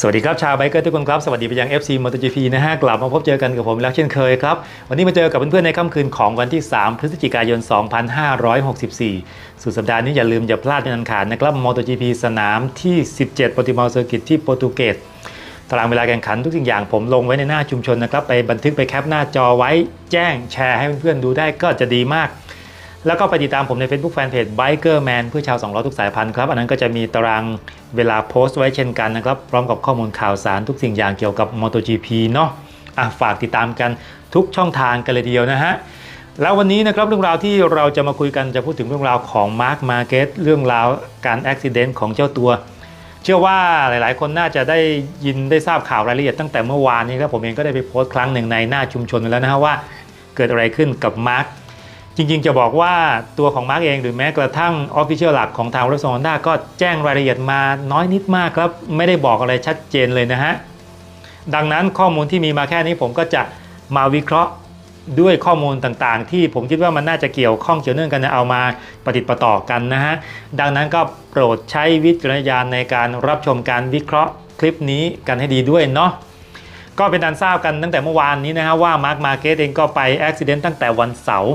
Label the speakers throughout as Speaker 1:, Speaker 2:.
Speaker 1: สวัสดีครับ ชาวไบเกอร์ทุกคนครับ สวัสดีไปยัง FC MotoGP นะฮะ กลับมาพบเจอกันกับผมแล้วเช่นเคยครับ วันนี้มาเจอกับเพื่อนๆในค่ำคืนของวันที่ 3 พฤศจิกายน 2564 สุดสัปดาห์นี้อย่าลืมอย่าพลาดเป็นอันขาดนะครับ MotoGP สนามที่ 17 p o r t i m a o Circuit ที่โปรตุเกสตารางเวลาแข่งขันทุกสิ่งอย่างผมลงไว้ในหน้าชุมชนนะครับไปบันทึกไปแคปหน้าจอไว้แจ้งแชร์ให้เพื่อนๆดูได้ก็จะดีมาก แล้วก็ไปติดตามผมใน Facebook Fanpage Biker Man เพื่อชาว2ล้อทุกสายพันธุ์ครับ อันนั้นก็จะมีตารางเวลาโพสต์ไว้เช่นกันนะครับ พร้อมกับข้อมูลข่าวสารทุกสิ่งอย่างเกี่ยวกับ MotoGP เนาะอะฝากติดตามกันทุกช่องทางกันเลยทีเดียวนะฮะ แล้ววันนี้นะครับเรื่องราวที่เราจะมาคุยกันจะพูดถึงเรื่องราวของ Mark Marquez เรื่องราวการอุบิเหตุของเจ้าตัว เชื่อว่าหลาย ๆ คนน่าจะได้ยินได้ทราบข่าวรายละเอียดตั้งแต่เมื่อวานนี้ครับผมเองก็ได้ไปโพสต์ครั้งหนึ่งในหน้าชุมชนแล้วนะฮะว่า เกิดอะไรขึ้นกับมาร์ค จริงๆ จะบอกว่าตัวของมาร์กเองหรือแม้กระทั่งออฟฟิเชียลหลักของทางรถซอนด้าก็แจ้งรายละเอียดมาน้อยนิดมากครับ ไม่ได้บอกอะไรชัดเจนเลยนะฮะ ดังนั้นข้อมูลที่มีมาแค่นี้ผมก็จะมาวิเคราะห์ด้วยข้อมูลต่างๆ ที่ผมคิดว่ามันน่าจะเกี่ยวข้องเกี่ยวเนื่องกันเอามาปฏิดประต่อกันนะฮะ ดังนั้นก็โปรดใช้วิจารณญาณในการรับชมการวิเคราะห์คลิปนี้กันให้ดีด้วยเนาะก็เป็นการทราบกันตั้งแต่เมื่อวานนี้นะฮะว่ามาร์คมาเกตเองก็ไปอุบิเหตุตั้งแต่วันเสาร์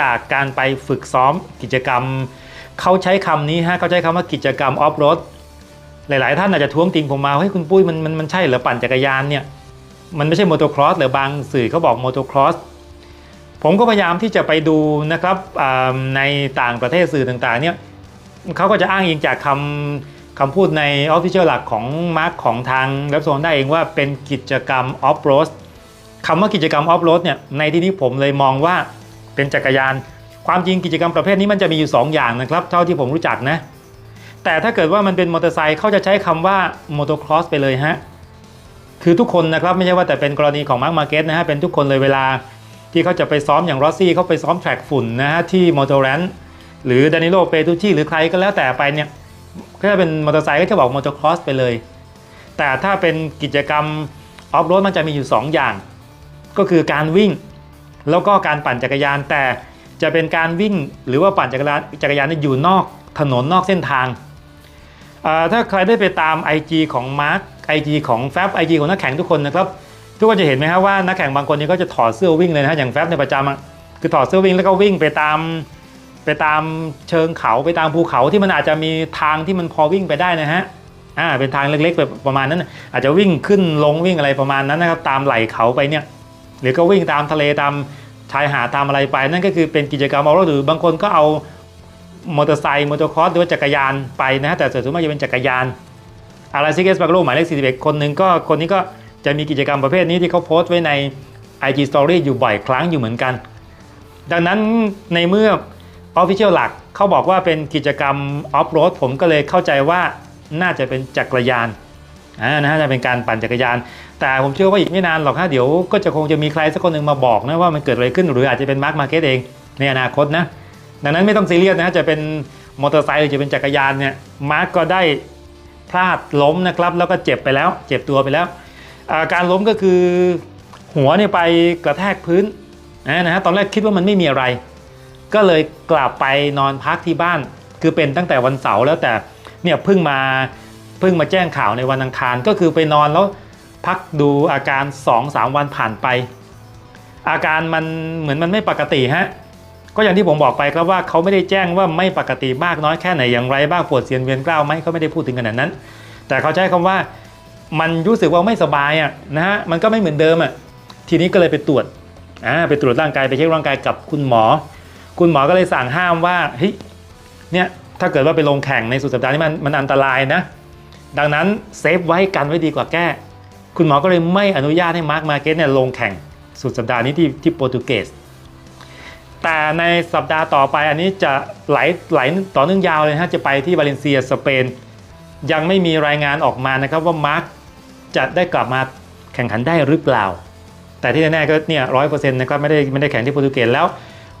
Speaker 1: จากการไปฝึกซ้อมกิจกรรม เขาใช้คำนี้ฮะเขาใช้คำว่ากิจกรรมออฟโรดหลาย ๆ ท่านอาจจะท้วงติงผมมาเฮ้ยคุณปุ้ยมันมันมันใช่เหรอปั่นจักรยานเนี่ยมันไม่ใช่มอเตอร์ครอสหรือบางสื่อเขาบอกมอเตอร์ครอสผมก็พยายามที่จะไปดูนะครับในต่างประเทศสื่อต่างๆเนี่ยเขาก็จะอ้างอิงจากคำคำพูดในออฟฟิเชียลหลักของมาร์คของทางเว็บโซนได้เองว่าเป็นกิจกรรมออฟโรดคำว่ากิจกรรมออฟโรดเนี่ยในที่นี้ผมเลยมองว่า เป็นจักรยาน ความจริงกิจกรรมประเภทนี้มันจะมีอยู่ 2 อย่างนะครับ เท่าที่ผมรู้จักนะ แต่ถ้าเกิดว่ามันเป็นมอเตอร์ไซค์เขาจะใช้คำว่ามอเตอร์ครอสไปเลยฮะ คือทุกคนนะครับไม่ใช่ว่าแต่เป็นกรณีของมาร์คมาเก็ตนะฮะเป็นทุกคนเลยเวลาที่เขาจะไปซ้อมอย่างรอสซี่เขาไปซ้อมแทร็กฝุ่นนะฮะที่มอเตอร์แรนหรือดานิโลเปตูชิหรือใครก็แล้วแต่ไปเนี่ยก็จะเป็นมอเตอร์ไซค์ก็จะบอกมอเตอร์ครอสไปเลย แต่ถ้าเป็นกิจกรรมออฟโรดมันจะมีอยู่ 2 อย่าง ก็คือการวิ่ง แล้วก็การปั่นจักรยานแต่จะเป็นการวิ่งหรือว่าปั่นจักรยานจักรยานเนี่ยอยู่นอกถนนนอกเส้นทาง ถ้าใครได้ไปตาม IG ของมาร์ค IG ของแฟบ IG ของนักแข่งทุกคนนะครับทุกคนจะเห็นไหมครับว่านักแข่งบางคนนี่ก็จะถอดเสื้อวิ่งเลยนะฮะอย่างแฟบในประจำคือถอดเสื้อวิ่งแล้วก็วิ่งไปตามไปตามเชิงเขาไปตามภูเขาที่มันอาจจะมีทางที่มันพอวิ่งไปได้นะฮะอ่าเป็นทางเล็กๆแบบประมาณนั้น อาจจะวิ่งขึ้นลงวิ่งอะไรประมาณนั้นนะครับตามไหล่เขาไปเนี่ย หรือก็วิ่งตามทะเลตามชายหาดตามอะไรไป นั่นก็คือเป็นกิจกรรมเอาหรือบางคนก็เอามอเตอร์ไซค์มอเตอร์คอร์สหรือว่าจักรยานไปนะฮะแต่ส่วนมากจะเป็นจักรยานอาราซิเกสปาโลหมายเลข41 คนหนึ่งก็คนนี้ก็จะมีกิจกรรมประเภทนี้ที่เขาโพสต์ไว้ใน IG Story อยู่บ่อยครั้งอยู่เหมือนกัน ดังนั้นในเมื่อ Official หลักเขาบอกว่าเป็นกิจกรรมออฟโรดผมก็เลยเข้าใจว่าน่าจะเป็นจักรยาน อ่านะฮะจะเป็นการปั่นจักรยาน แต่ผมเชื่อว่าอีกไม่นานหรอกฮะเดี๋ยวก็จะคงจะมีใครสักคนหนึ่งมาบอกนะว่ามันเกิดอะไรขึ้นหรืออาจจะเป็นมาร์คมาเก็ตเองในอนาคตนะดังนั้นไม่ต้องซีเรียสนะฮะจะเป็นมอเตอร์ไซค์หรือจะเป็นจักรยานเนี่ยมาร์คก็ได้พลาดล้มนะครับแล้วก็เจ็บไปแล้ว เจ็บตัวไปแล้ว การล้มก็คือหัวเนี่ยไปกระแทกพื้นนะฮะตอนแรกคิดว่ามันไม่มีอะไร ก็เลยกลับไปนอนพักที่บ้านคือเป็นตั้งแต่วันเสาร์แล้วแต่เนี่ยเพิ่งมา เพิ่งมาแจ้งข่าวในวันอังคารก็คือไปนอนแล้วพักดูอาการ 2-3 วันผ่านไป อาการมันเหมือนมันไม่ปกติฮะก็อย่างที่ผมบอกไปครับว่าเขาไม่ได้แจ้งว่าไม่ปกติมากน้อยแค่ไหนอย่างไรบ้างปวดเสียนเวียนกล้าวไหมเขาไม่ได้พูดถึงขนาดนั้น แต่เขาใช้คำว่ามันรู้สึกว่าไม่สบายอะนะฮะมันก็ไม่เหมือนเดิมอะทีนี้ก็เลยไปตรวจอ่าไปตรวจร่างกายไปเช็คร่างกายกับคุณหมอ คุณหมอก็เลยสั่งห้ามว่าเฮ้ยเนี่ยถ้าเกิดว่าไปลงแข่งในสุดสัปดาห์นี้มันมันอันตรายนะ ดังนั้นเซฟไว้กันไว้ดีกว่าแก้ คุณหมอก็เลยไม่อนุญาตให้มาร์คมาเก็ตเนี่ยลงแข่งสุดสัปดาห์นี้ที่ที่โปรตุเกส แต่ในสัปดาห์ต่อไปอันนี้จะไหลไหลต่อเนื่องยาวเลยฮะจะไปที่วาเลนเซียสเปน ยังไม่มีรายงานออกมานะครับว่ามาร์คจะได้กลับมาแข่งขันได้หรือเปล่า แต่ที่แน่ๆก็เนี่ยร้อยเปอร์เซ็นต์นะครับไม่ได้ไม่ได้แข่งที่โปรตุเกสแล้ว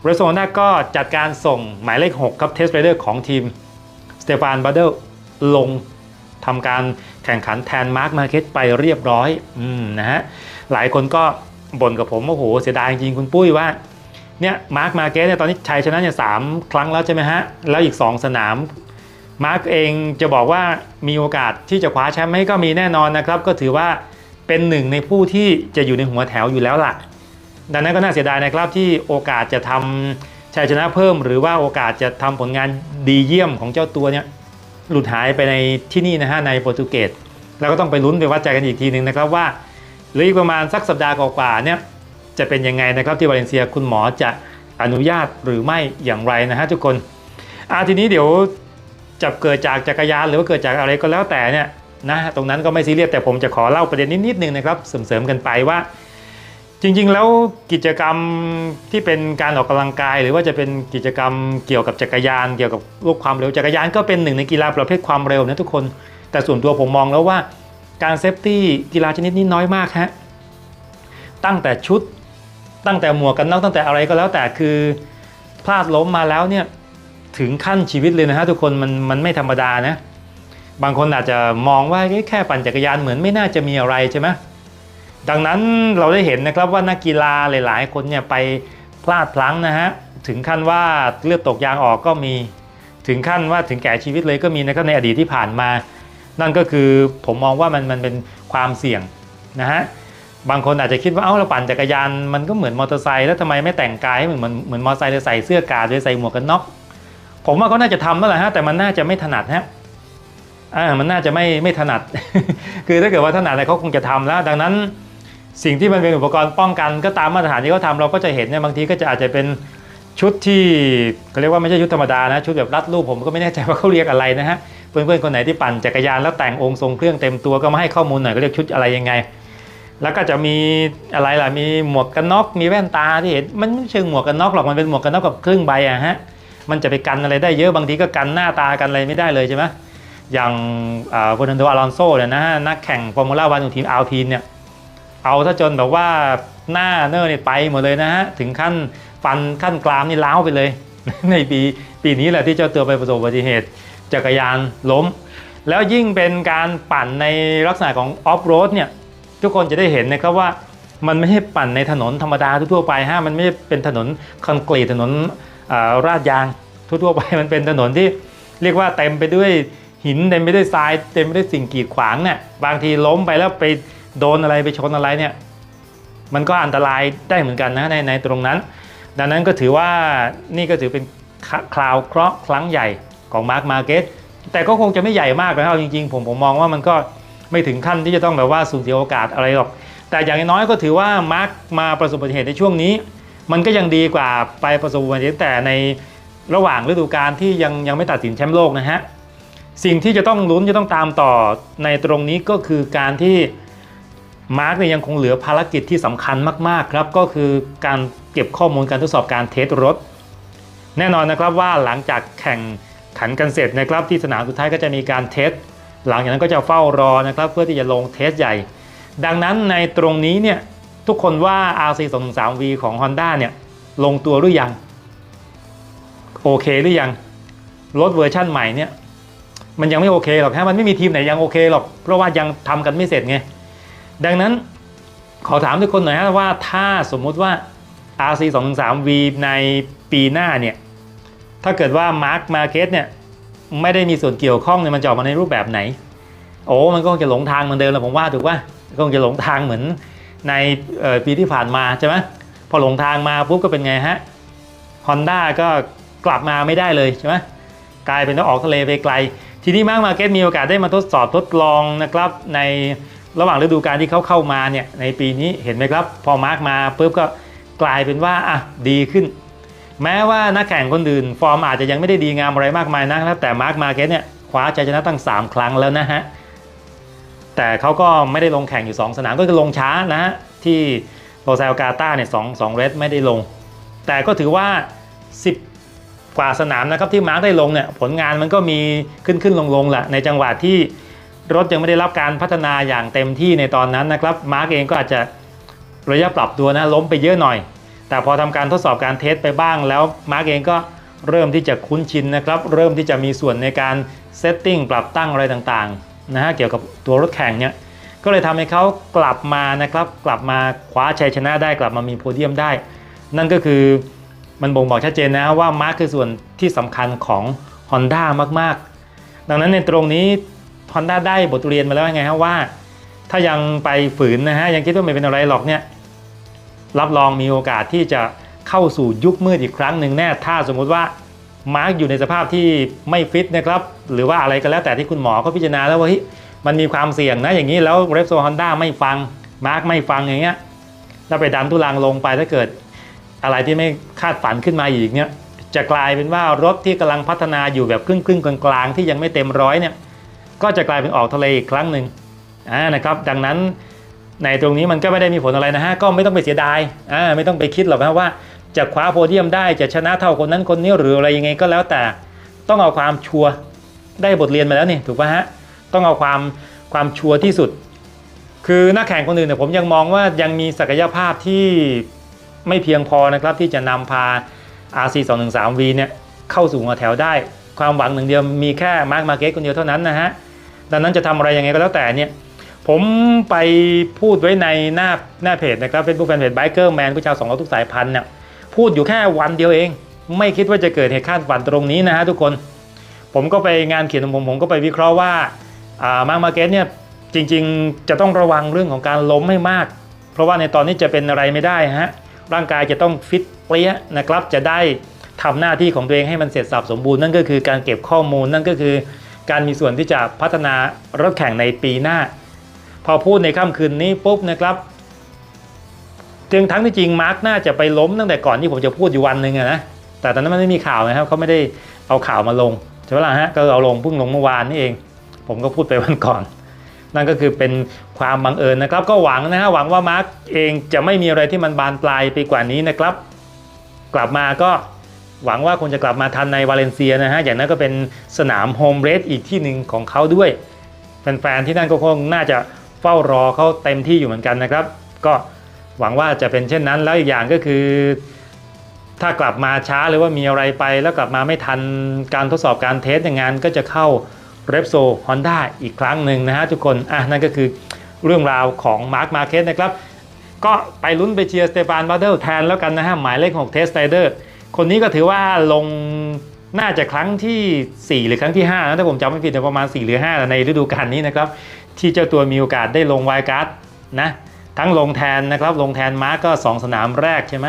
Speaker 1: เรโซนาก็จัดการส่งหมายเลข 6 ครับเทสไรเดอร์ของทีมสเตฟานบัตเดลลง ทำการแข่งขันแทนมาร์คมาเก็ตไปเรียบร้อยอืมนะฮะหลายคนก็บ่นกับผมว่าโหเสียดายจริงคุณปุ้ยว่าเนี่ยมาร์คมาเก็ตเนี่ยตอนนี้ชัยชนะเนี่ยสามครั้งแล้วใช่ไหมฮะ แล้วอีก 2 สนามมาร์กเองจะบอกว่ามีโอกาสที่จะคว้าแชมป์ไหมก็มีแน่นอนนะครับ ก็ถือว่าเป็นหนึ่งในผู้ที่จะอยู่ในหัวแถวอยู่แล้วล่ะ ดังนั้นก็น่าเสียดายนะครับที่โอกาสจะทำชัยชนะเพิ่ม หรือว่าโอกาสจะทำผลงานดีเยี่ยมของเจ้าตัวเนี่ย หลุดหายไปในที่นี่นะฮะในโปรตุเกสแล้วก็ต้องไปลุ้นไปวัดใจกันอีกทีหนึ่งนะครับว่าเหลืออีกประมาณสักสัปดาห์กว่าๆเนี่ยจะเป็นยังไงนะครับที่วาเลนเซียคุณหมอจะอนุญาตหรือไม่อย่างไรนะฮะทุกคนอาทีนี้เดี๋ยวจะเกิดจากจักรยานหรือว่าเกิดจากอะไรก็แล้วแต่เนี่ยนะตรงนั้นก็ไม่ซีเรียสแต่ผมจะขอเล่าประเด็นนิดๆนึงนะครับเสริมๆกันไปว่า จริงๆ แล้วกิจกรรมที่เป็นการออกกำลังกาย หรือว่าจะเป็นกิจกรรมเกี่ยวกับจักรยาน เกี่ยวกับลูกความเร็วจักรยานก็เป็นหนึ่งในกีฬาประเภทความเร็วนะทุกคน แต่ส่วนตัวผมมองแล้วว่าการเซฟตี้กีฬาชนิดนี้น้อยมากฮะตั้งแต่ชุดตั้งแต่หมวกกันน็อกตั้งแต่อะไรก็แล้วแต่คือพลาดล้มมาแล้วเนี่ยถึงขั้นชีวิตเลยนะฮะทุกคนมันมันไม่ธรรมดานะ บางคนอาจจะมองว่าแค่ปั่นจักรยานเหมือนไม่น่าจะมีอะไรใช่ไหม ดังนั้นเราได้เห็นนะครับว่านักกีฬาหลาย ๆ คนเนี่ยไปพลาดพลั้งนะฮะถึงขั้นว่าเลือดตกยางออกก็มีถึงขั้นว่าถึงแก่ชีวิตเลยก็มีนะครับในอดีตที่ผ่านมา นั่นก็คือผมมองว่ามันมันเป็นความเสี่ยงนะฮะบางคนอาจจะคิดว่าเอ้าเราปั่นจักรยานมันก็เหมือนมอเตอร์ไซค์แล้วทำไมไม่แต่งกายให้เหมือนเหมือนเหมือนมอเตอร์ไซค์เลยใส่เสื้อกาดเลยใส่หมวกกันน็อกผมว่าเขาน่าจะทำนั่นแหละฮะแต่มันน่าจะไม่ถนัดฮะอ่ามันน่าจะไม่ไม่ถนัด คือถ้าเกิดว่าถนัดอะไรเขาคงจะทำแล้ว ดังนั้น สิ่งที่มันเป็นอุปกรณ์ป้องกันก็ตามมาตรฐานที่เขาทำเราก็จะเห็นเนี่ยบางทีก็จะอาจจะเป็นชุดที่เขาเรียกว่าไม่ใช่ชุดธรรมดานะชุดแบบรัดรูปผมก็ไม่แน่ใจว่าเขาเรียกอะไรนะฮะเพื่อนๆคนไหนที่ปั่นจักรยานแล้วแต่งองค์ทรงเครื่องเต็มตัวก็มาให้ข้อมูลหน่อยก็เรียกชุดอะไรยังไง แล้วก็จะมีอะไรล่ะมีหมวกกันน็อกมีแว่นตาที่เห็นมันไม่เชิงหมวกกันน็อกหรอกมันเป็นหมวกกันน็อกกับครึ่งใบอะฮะมันจะไปกันอะไรได้เยอะบางทีก็กันหน้าตากันอะไรไม่ได้เลยใช่ไหมอย่างเฟอร์นันโดอลอนโซเนี่ยนะฮะนักแข่งฟอร์มูล่าวันของทีมอัลพีนเนี่ย เอาถ้าจนแบบว่าหน้าเนอร์เนี่ยไปหมดเลยนะฮะถึงขั้นฟันขั้นกรามนี่ล้าวไปเลย ในปีปีนี้แหละที่เจ้าตัวไปประสบอุบัติเหตุจักรยานล้ม แล้วยิ่งเป็นการปั่นในลักษณะของออฟโรดเนี่ยทุกคนจะได้เห็นนะครับว่ามันไม่ใช่ปั่นในถนนธรรมดาทั่วไปฮะมันไม่ใช่เป็นถนนคอนกรีตถนนราดยางทั่วไปมันเป็นถนนที่เรียกว่าเต็มไปด้วยหินเต็มไปด้วยทรายเต็มไปด้วยสิ่งกีดขวางเนี่ยบางทีล้มไปแล้วไป โดนอะไรไปชนอะไรเนี่ยมันก็อันตรายได้เหมือนกันนะในในตรงนั้น ดังนั้นก็ถือว่านี่ก็ถือเป็นคราวเคราะห์ครั้งใหญ่ของมาร์คมาเก็ตแต่ก็คงจะไม่ใหญ่มากนะครับจริงๆ ผมผมมองว่ามันก็ไม่ถึงขั้นที่จะต้องแบบว่าสูญเสียโอกาสอะไรหรอก แต่อย่างน้อยก็ถือว่ามาร์คมาประสบอุบัติเหตุในช่วงนี้ มันก็ยังดีกว่าไปประสบอุบัติเหตุแต่ในระหว่างฤดูกาลที่ยังยังไม่ตัดสินแชมป์โลกนะฮะสิ่งที่จะต้องลุ้นจะต้องตามต่อในตรงนี้ก็คือการที่ มาร์กเนี่ยยังคงเหลือภารกิจที่สำคัญมาก ๆ ครับ ก็คือการเก็บข้อมูลการทดสอบการเทสรถ แน่นอนนะครับว่าหลังจากแข่งขันกันเสร็จนะครับที่สนามสุดท้ายก็จะมีการเทสหลังจากนั้นก็จะเฝ้ารอนะครับเพื่อที่จะลงเทสใหญ่ ดังนั้นในตรงนี้เนี่ยทุกคนว่า RC213V ของ Honda เนี่ยลงตัวหรือยัง โอเคหรือยัง รถเวอร์ชั่นใหม่เนี่ยมันยังไม่โอเคหรอกฮะมันไม่มีทีมไหนยังโอเคหรอก เพราะว่ายังทำกันไม่เสร็จไง ดังนั้นขอถามทุกคนหน่อยฮะว่าถ้าสมมุติว่า RC 2 3 V ในปีหน้าเนี่ย ถ้าเกิดว่า Mark Market เนี่ย ไม่ได้มีส่วนเกี่ยวข้องเนี่ยมันจะออกมาในรูปแบบไหน โอ้มันก็คงจะหลงทางเหมือนเดิมแหละผมว่าถูกป่ะก็คงจะหลงทางเหมือนในปีที่ผ่านมาใช่ไหมพอหลงทางมาปุ๊บก็เป็นไงฮะ Honda ก็กลับมาไม่ได้เลยใช่ไหมกลายเป็นต้องออกทะเลไปไกล ทีนี้มาร์กมาเก็ตมีโอกาสได้มาทดสอบทดลองนะครับใน ระหว่างฤดูกาลที่เขาเข้ามาเนี่ยในปีนี้เห็นไหมครับ พอมาร์กมาปุ๊บก็กลายเป็นว่าอะดีขึ้น แม้ว่านักแข่งคนอื่น ฟอร์มอาจจะยังไม่ได้ดีงามอะไรมากมายนะครับแต่มาร์กมาเก็ตเนี่ยคว้าชัยชนะตั้ง 3 ครั้งแล้วนะฮะแต่เขาก็ไม่ได้ลงแข่งอยู่ 2 สนามก็คือลงช้านะฮะที่โรเซลกาตาเนี่ยสองสองเรสไม่ได้ลง แต่ก็ถือว่า 10 กว่าสนามนะครับที่มาร์กได้ลงเนี่ยผลงานมันก็มีขึ้นขึ้นลงลงแหละในจังหวะที่ รถยังไม่ได้รับการพัฒนาอย่างเต็มที่ในตอนนั้นนะครับมาร์กเองก็อาจจะระยะปรับตัวนะล้มไปเยอะหน่อย แต่พอทำการทดสอบการเทสไปบ้างแล้วมาร์กเองก็เริ่มที่จะคุ้นชินนะครับ เริ่มที่จะมีส่วนในการเซตติ้งปรับตั้งอะไรต่างๆนะฮะเกี่ยวกับตัวรถแข่งเนี่ยก็เลยทำให้เขากลับมานะครับกลับมาคว้าชัยชนะได้กลับมามีโพเดียมได้ นั่นก็คือมันบ่งบอกชัดเจนนะว่ามาร์กคือส่วนที่สำคัญของ Honda มากๆ ดังนั้นในตรงนี้ Honda ได้บทเรียนมาแล้วไงฮะว่า ถ้ายังไปฝืนนะฮะยังคิดว่าไม่เป็นอะไรหรอกเนี่ยรับรองมีโอกาสที่จะเข้าสู่ยุคมืดอีกครั้งหนึ่งแน่ถ้าสมมุติว่ามาร์กอยู่ในสภาพที่ไม่ฟิตนะครับหรือว่าอะไรก็แล้วแต่ที่คุณหมอเขาพิจารณาแล้วว่าเฮ้ยมันมีความเสี่ยงนะอย่างนี้แล้วเรฟโซฮอนด้าไม่ฟังมาร์กไม่ฟังอย่างเงี้ยแล้วไปดันทุลังลงไปถ้าเกิด อะไรที่ไม่คาดฝันขึ้นมาอีกเนี่ยจะกลายเป็นว่ารถที่กำลังพัฒนาอยู่แบบครึ่งๆกลางๆที่ยังไม่เต็มร้อยเนี่ย ก็จะกลายเป็นออกทะเลอีกครั้งหนึ่งอ่านะครับดังนั้นในตรงนี้มันก็ไม่ได้มีผลอะไรนะฮะก็ไม่ต้องไปเสียดายอ่าไม่ต้องไปคิดหรอกนะว่าจะคว้าโพเดียมได้จะชนะเท่าคนนั้นคนนี้หรืออะไรยังไงก็แล้วแต่ต้องเอาความชัวร์ได้บทเรียนมาแล้วนี่ถูกป่ะฮะต้องเอาความความชัวร์ที่สุด คือนักแข่งคนอื่นเนี่ยผมยังมองว่ายังมีศักยภาพที่ไม่เพียงพอนะครับที่จะนำพา RC 2 1 3 V เนี่ยเข้าสู่หัวแถวได้ ความหวังหนึ่งเดียวมีแค่มาร์คมาเก็ตคนเดียวเท่านั้นนะฮะดังนั้นจะทำอะไรยังไงก็แล้วแต่เนี่ยผมไปพูดไว้ในหน้าหน้าเพจนะครับเป็นผู้แฟนเพจไบเกอร์แมนผู้ชาวสองล้อทุกสายพันธุ์เนี่ยพูดอยู่แค่วันเดียวเอง ไม่คิดว่าจะเกิดเหตุคาดฝันตรงนี้นะฮะทุกคน ผมก็ไปงานเขียนของผมผมก็ไปวิเคราะห์ว่ามาร์มาเก็ตเนี่ยจริงๆ จะต้องระวังเรื่องของการล้มไม่มาก เพราะว่าในตอนนี้จะเป็นอะไรไม่ได้ฮะร่างกายจะต้องฟิตเปรี้ยนะครับจะได้ ทำหน้าที่ของตัวเองให้มันเสร็จสับสมบูรณ์นั่นก็คือการเก็บข้อมูลนั่นก็คือ การมีส่วนที่จะพัฒนารถแข่งในปีหน้า พอพูดในค่ำคืนนี้ปุ๊บนะครับจึงทั้งที่จริงมาร์กน่าจะไปล้มตั้งแต่ก่อนที่ผมจะพูดอยู่วันหนึ่งนะแต่ตอนนั้นมันไม่มีข่าวนะครับเขาไม่ได้เอาข่าวมาลงใช่ไหมล่ะฮะก็เอาลงเพิ่งลงเมื่อวานนี่เอง ผมก็พูดไปวันก่อน นั่นก็คือเป็นความบังเอิญนะครับ ก็หวังนะฮะหวังว่ามาร์กเองจะไม่มีอะไรที่มันบานปลายไปกว่านี้นะครับ กลับมาก็ หวังว่าคงจะกลับมาทันในวาเลนเซียนะฮะ อย่างนั้นก็เป็นสนามโฮมเรสอีกที่หนึ่งของเขาด้วย แฟนๆที่นั่นก็คงน่าจะเฝ้ารอเขาเต็มที่อยู่เหมือนกันนะครับ ก็หวังว่าจะเป็นเช่นนั้นแล้วอีกอย่างก็คือ ถ้ากลับมาช้าหรือว่ามีอะไรไปแล้วกลับมาไม่ทันการทดสอบการเทสอย่างงานก็จะเข้า r e p s o Honda อีกครั้งหนึ่งนะฮะทุกคนอะนั่นก็คือเรื่องราวของ Mark Marquez นะครับ ก็ไปลุ้นไปเชียร์สเตฟานบาเดลแทนแล้วกันนะฮะหมายเลข 6 เทสไ r เดอร์ คนนี้ก็ถือว่าลงน่าจะครั้งที่ 4 หรือครั้งที่ 5 นะถ้าผมจำไม่ผิดประมาณ 4 หรือ 5 ในฤดูกาลนี้นะครับ ที่เจ้าตัวมีโอกาสได้ลงไวการ์ดนะทั้งลงแทนนะครับ ลงแทนมาร์กก็ 2 สนามแรกใช่ไหม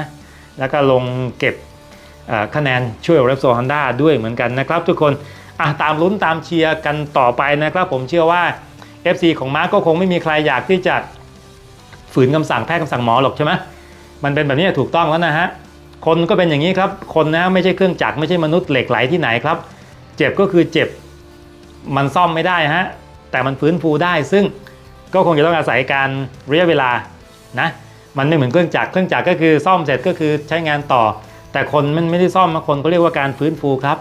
Speaker 1: แล้วก็ลงเก็บคะแนนช่วยเรปโซฮอนด้าด้วยเหมือนกันนะครับ ทุกคนอะตามลุ้นตามเชียร์กันต่อไปนะครับ ผมเชื่อว่า FC ของมาร์กก็คงไม่มีใครอยากที่จะฝืนคำสั่งแพทย์คำสั่งหมอหรอกใช่ไหมมันเป็นแบบนี้ถูกต้องแล้วนะฮะ คนก็เป็นอย่างนี้ครับ คนนะไม่ใช่เครื่องจักรไม่ใช่มนุษย์เหล็กไหลที่ไหนครับ เจ็บก็คือเจ็บมันซ่อมไม่ได้ฮะแต่มันฟื้นฟูได้ ซึ่งก็คงจะต้องอาศัยการระยะเวลานะมันไม่เหมือนเครื่องจักรเครื่องจักรก็คือซ่อมเสร็จก็คือใช้งานต่อ แต่คนมันไม่ได้ซ่อมมาคนเขาเรียกว่าการฟื้นฟูครับ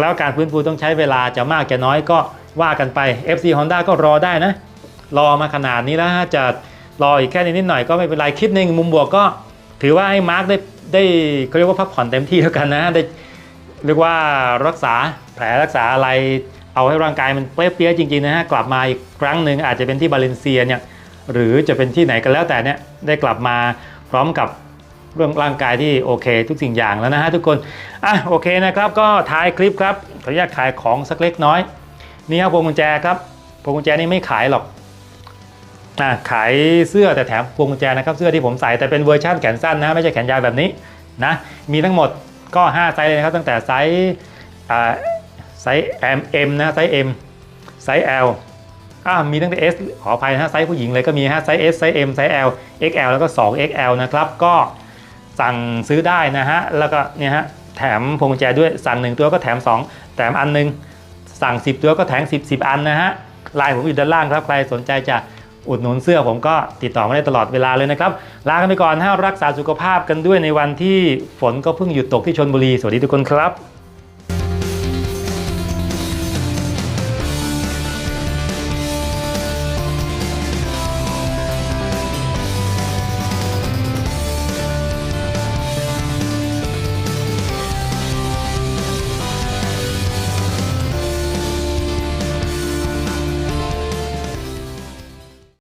Speaker 1: แล้วการฟื้นฟูต้องใช้เวลาจะมากจะน้อยก็ว่ากันไป FC Honda ก็รอได้นะ รอมาขนาดนี้แล้วจะรออีกแค่นิดหน่อยก็ไม่เป็นไรคิดในมุมบวกก็ ถือว่าให้มาร์กได้ ได้เขาเรียกว่าพักผ่อนเต็มที่แล้วกันนะได้เรียกว่ารักษาแผลรักษาอะไรเอาให้ร่างกายมันเปรี้ยๆจริงๆนะฮะกลับมาอีกครั้งหนึ่งอาจจะเป็นที่บาเลนเซียเนี่ยหรือจะเป็นที่ไหนก็แล้วแต่เนี่ยได้กลับมาพร้อมกับเรื่องร่างกายที่โอเค ทุกสิ่งอย่างแล้วนะฮะทุกคนอะโอเคนะครับก็ท้ายคลิปครับขออนุญาตขายของสักเล็กน้อย นี่ครับพวงกุญแจครับพวงกุญแจนี่ไม่ขายหรอก ขายเสื้อแต่แถมพวงกุญแจนะครับเสื้อที่ผมใส่แต่เป็นเวอร์ชันแขนสั้นนะไม่ใช่แขนยาวแบบนี้นะมีทั้งหมดก็ 5 ไซส์เลยนะครับ ตั้งแต่ไซส์อ่าไซส์ M M นะไซส์ M ไซส์ L อ่ามีตั้งแต่ S ขออภัยนะไซส์ผู้หญิงเลยก็มีฮะไซส์ S ไซส์ M ไซส์ L XL แล้วก็ 2XL นะครับ ก็สั่งซื้อได้นะฮะ แล้วก็เนี่ยฮะแถมพวงกุญแจด้วยสั่ง 1 ตัวก็แถม 2 แถมอันหนึง สั่ง 10 ตัวก็แถม 10 10 อันนะฮะลายผมอยู่ด้านล่างครับใครสนใจจะ อุดหนุนเสื้อผมก็ติดต่อมาได้ตลอดเวลาเลยนะครับ ลากันไปก่อนถ้ารักษาสุขภาพกันด้วยในวันที่ฝนก็เพิ่งหยุดตกที่ชนบุรี สวัสดีทุกคนครับ